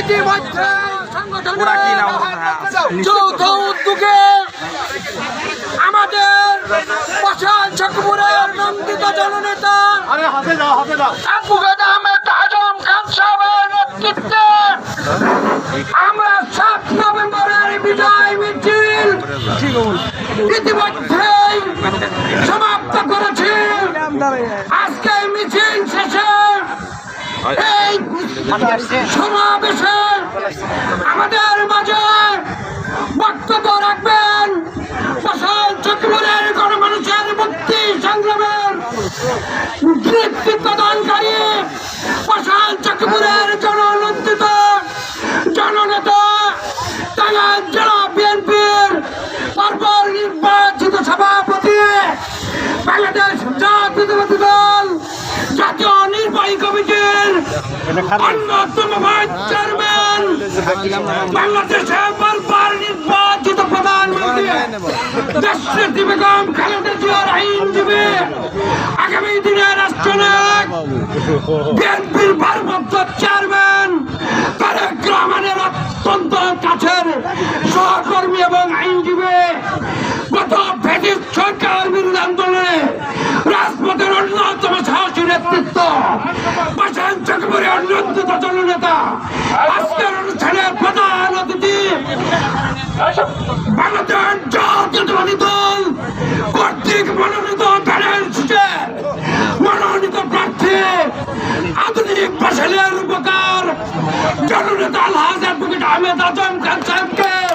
ইতিমধ্যে যৌথ উদ্যোগে আমাদের পশাল চকপুরের নন্দিত জননেতা আহমেদ আজম খান সাহেবের নেতৃত্বে আমরা সাত নভেম্বরের বিজয় মিছিল ইতিমধ্যেই সমাপ্ত করেছি। এই আমাদের মাঝে বক্তব্য রাখবেন। গণমানুষের মুক্তি সংগ্রামের নেতৃত্ব দানকারী ফসল চক্রের জননন্দিত অন্যতম চেয়ারম্যান। বাংলাদেশের পরপর নির্বাচিত প্রধানমন্ত্রী দেশনেত্রী বেগম খালেদা জিয়ার আইনজীবী আগামী দিনের রাষ্ট্রনায়ক বিএনপির সহকর্মী এবং আইনজীবী জননেতা আজকের অনুষ্ঠানের প্রধান অতিথি বাংলাদেশ জাতীয়তাবাদী মনোনীত প্যানেল সুচের মনোনীত আধুনিক ফসলের উপকার জননেতা আলহাজ অ্যাডভোকেট আহমেদ আজম খান সাহেবকে